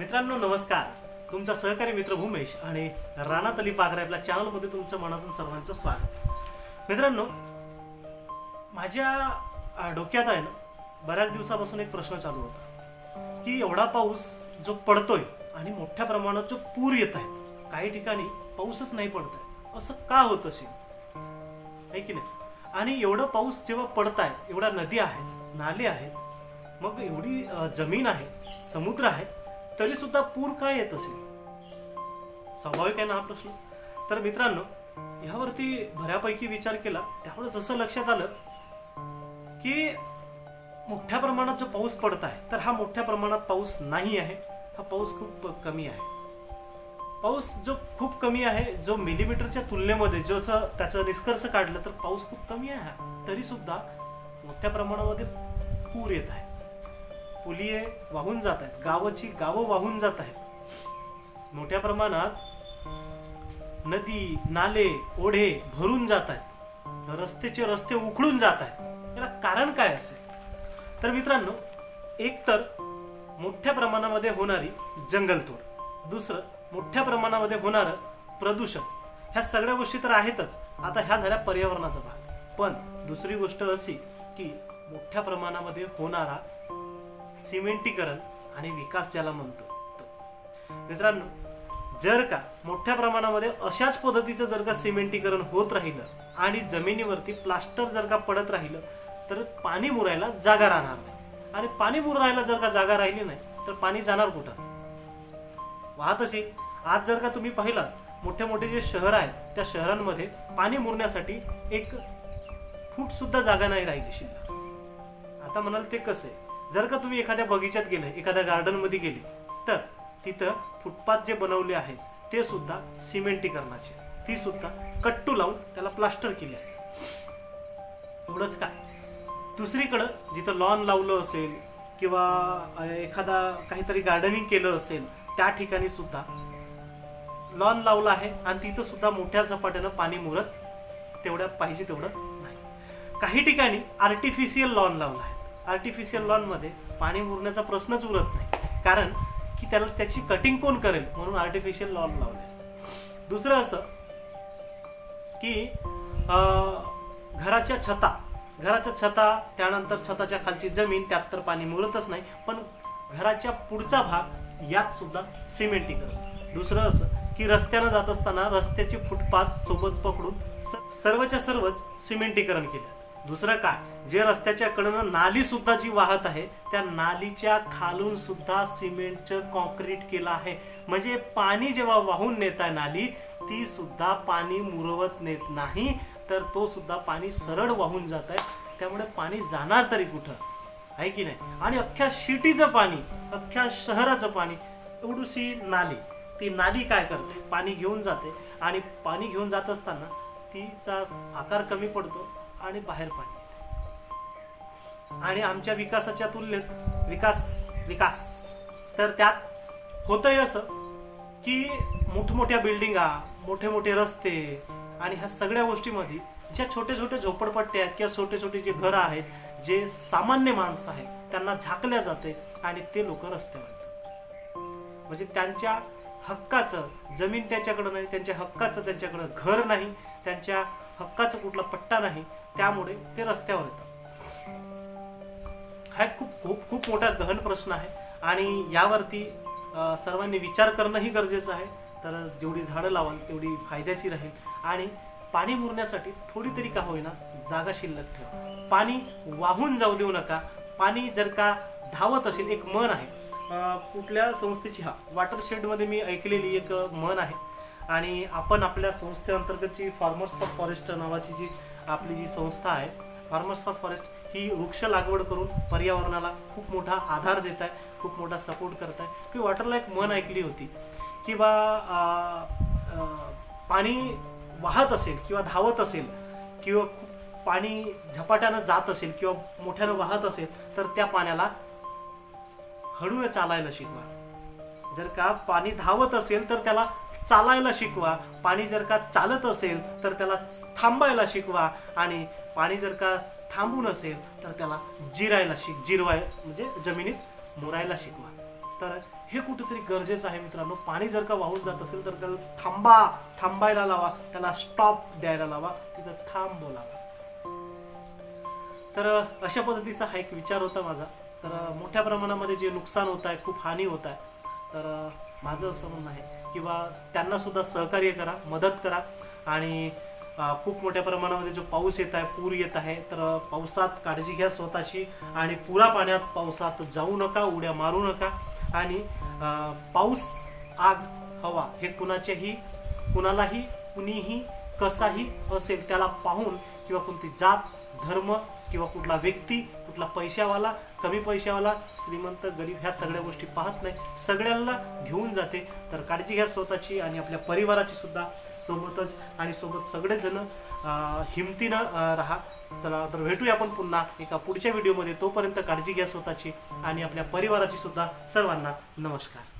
मित्रांनो नमस्कार. तुमचा सहकारी मित्र भूमेश आणि राणा तली पागरा आपल्या चॅनलमध्ये तुमचं मनातून सर्वांचं स्वागत. मित्रांनो माझ्या डोक्यात आहे ना बऱ्याच दिवसापासून एक प्रश्न चालू होता की एवढा पाऊस जो पडतोय आणि मोठ्या प्रमाणात जो पूर येत आहे काही ठिकाणी पाऊसच नाही पडत आहे असं का होत असेल? आहे की नाही? आणि एवढं पाऊस जेव्हा पडत आहे एवढ्या नदी आहेत नाले आहेत मग एवढी जमीन आहे समुद्र आहे तरी सुद्धा पूर काय येत असेल? स्वाभाविक आहे ना हा प्रश्न? तर मित्रांनो ह्यावरती बऱ्यापैकी विचार केला त्यावेळेस असं लक्षात आलं की मोठ्या प्रमाणात जो पाऊस पडत आहे तर हा मोठ्या प्रमाणात पाऊस नाही आहे हा पाऊस खूप कमी आहे. पाऊस जो खूप कमी आहे जो मिलीमीटरच्या तुलनेमध्ये जो असं त्याचा निष्कर्ष काढलं तर पाऊस खूप कमी आहे तरी सुद्धा मोठ्या प्रमाणामध्ये पूर येत आहे. पुलिये वाहून जात आहेत. गावाची गावं वाहून जात आहेत. मोठ्या प्रमाणात नदी नाले ओढे भरून जात आहेत. रस्तेचे रस्ते उखडून जात आहेत. याला कारण काय असेल? तर मित्रांनो एक तर मोठ्या प्रमाणामध्ये होणारी जंगलतोड. दुसरं मोठ्या प्रमाणामध्ये होणारं प्रदूषण. ह्या सगळ्या गोष्टी तर आहेतच. आता ह्या झाल्या पर्यावरणाचा भाग. पण दुसरी गोष्ट अशी की मोठ्या प्रमाणामध्ये होणारा सिमेंटीकरण आणि विकास ज्याला म्हणतो. मित्रांनो जर का मोठ्या प्रमाणामध्ये अशाच पद्धतीचं जर का सिमेंटीकरण होत राहिलं आणि जमिनीवरती प्लास्टर जर का पडत राहिलं तर पाणी मुरायला जागा राहणार नाही. आणि पाणी मुरायला जर का जागा राहिली नाही तर पाणी जाणार कुठं? वाहत असेल आज जर का तुम्ही पाहिलात मोठे मोठे जे शहर आहेत त्या शहरांमध्ये पाणी मुरण्यासाठी एक फूट सुद्धा जागा नाही राहिली शिल्लक. आता म्हणाल ते कसं आहे? जर का तुम्ही एखाद्या बगीच्यात गेले एखाद्या गार्डनमध्ये गेले तर तिथं फुटपाथ जे बनवले आहेत ते सुद्धा सिमेंटीकरणाचे. ती सुद्धा कट्टू लावून त्याला प्लास्टर केले आहे. एवढंच काय? दुसरीकडं जिथं लॉन लावलं असेल किंवा एखादा काहीतरी गार्डनिंग केलं असेल त्या ठिकाणी सुद्धा लॉन लावलं आहे आणि तिथं सुद्धा मोठ्या झपाट्यानं पाणी मुरत तेवढ्या पाहिजे तेवढं नाही. काही ठिकाणी आर्टिफिशियल लॉन लावलं आहे. आर्टिफिशियल लॉनमध्ये पाणी मुरण्याचा प्रश्नच उरत नाही. कारण की त्याला त्याची कटिंग कोण करेल? म्हणून आर्टिफिशियल लॉन लावले दुसरं असं की घराच्या छता घराच्या छता त्यानंतर छताच्या खालची जमीन त्यात तर पाणी मुरतच नाही पण घराच्या पुढचा भाग यात सुद्धा सिमेंटीकरण दुसरं असं की रस्त्यानं जात असताना रस्त्याची फुटपाथ सोबत पकडून सर्वच्या सर्वच सिमेंटीकरण केलं. दुसरं काय? जे रस्त्याच्या कडनं नाली सुद्धा जी वाहत आहे त्या नालीच्या खालून सुद्धा सिमेंटचं कॉन्क्रीट केलं आहे. म्हणजे पाणी जेव्हा वाहून नेत आहे नाली ती सुद्धा पाणी मुरवत नेत नाही तर तो सुद्धा पाणी सरळ वाहून जात आहे. त्यामुळे पाणी जाणार तरी कुठं? आहे की नाही? आणि अख्ख्या शिटीचं पाणी अख्ख्या शहराचं पाणी एवढीशी नाली. ती नाली काय करते? पाणी घेऊन जाते. आणि पाणी घेऊन जात असताना तिचा आकार कमी पडतो. आणि बाहेर पाणी आणि आमच्या विकासाच्या तुलनेत विकास विकास. तर त्यात होतंय असं की मोठमोठ्या बिल्डिंगा मोठे मोठे रस्ते आणि ह्या सगळ्या गोष्टीमध्ये ज्या छोटे छोटे झोपडपट्टे आहेत किंवा छोटे छोटे जे घरं आहेत जे सामान्य माणसं आहेत त्यांना झाकल्या जाते आणि ते लोक रस्त्यावर म्हणजे त्यांच्या हक्काचं जमीन त्यांच्याकडं नाही त्यांच्या हक्काचं त्यांच्याकडं घर नाही त्यांच्या हक्काचा कुठला पट्टा नाही त्यामुळे ते रस्त्यावर येतात. हा एक खूप खूप खूप मोठा गहन प्रश्न आहे. आणि यावरती सर्वांनी विचार करणंही गरजेचं आहे. तर जेवढी झाडं लावाल तेवढी फायद्याची राहील. आणि पाणी मुरण्यासाठी थोडी तरी का होईना जागा शिल्लक ठेवा. पाणी वाहून जाऊ देऊ नका. पाणी जर का धावत असेल एक मन आहे. कुठल्या संस्थेची हा वॉटरशेडमध्ये मी ऐकलेली एक मन आहे. आणि आपण आपल्या संस्थेअंतर्गतची फार्मर्स फॉर फॉरेस्ट नावाची जी आपली जी संस्था आहे फार्मर्स फॉर फॉरेस्ट ही वृक्ष लागवड करून पर्यावरणाला खूप मोठा आधार देत आहे खूप मोठा सपोर्ट करत आहे. की वॉटरला एक मन ऐकली होती किंवा पाणी वाहत असेल किंवा धावत असेल किंवा खूप पाणी झपाट्यानं जात असेल किंवा मोठ्यानं वाहत असेल तर त्या पाण्याला हळूने चालायला शिकवा. जर का पाणी धावत असेल तर त्याला चालायला शिकवा. पाणी जर का चालत असेल तर त्याला थांबायला शिकवा. आणि पाणी जर का थांबून असेल तर त्याला जिरायला शिक जिरवाय म्हणजे जमिनीत मुरायला शिकवा. तर हे कुठेतरी गरजेचं आहे मित्रांनो. पाणी जर का वाहून जात असेल तर त्याला थांबा थांबायला लावा. त्याला स्टॉप द्यायला लावा. तिथं थांब बोलावा. तर अशा पद्धतीचा हा एक विचार होता माझा. तर मोठ्या प्रमाणामध्ये जे नुकसान होत आहे खूप हानी होत आहे. तर माझं असं म्हणणं आहे किंवा त्यांना सुद्धा सहकार्य करा मदत करा. आणि खूप मोठ्या प्रमाणामध्ये जो पाऊस येत आहे पूर येत आहे तर पावसात काळजी घ्या स्वतःची आणि पुरा पाण्यात पावसात जाऊ नका उड्या मारू नका. आणि पाऊस आग हवा हे कुणाच्याही कुणालाही कुणीही कसाही असेल त्याला पाहून किंवा कोणती जात धर्म किंवा कुठला व्यक्ती कुठला पैशावाला कमी पैशावाला श्रीमंत गरीब ह्या सगळ्या गोष्टी पाहत नाही. सगळ्यांना घेऊन जाते. तर काळजी घ्या स्वतःची आणि आपल्या परिवाराची सुद्धा. सोबतच आणि सोबत सगळेजण हिमतीनं राहा. चला तर भेटूया आपण पुन्हा एका पुढच्या व्हिडिओमध्ये. तोपर्यंत काळजी घ्या स्वतःची आणि आपल्या परिवाराची सुद्धा सर्वांना नमस्कार.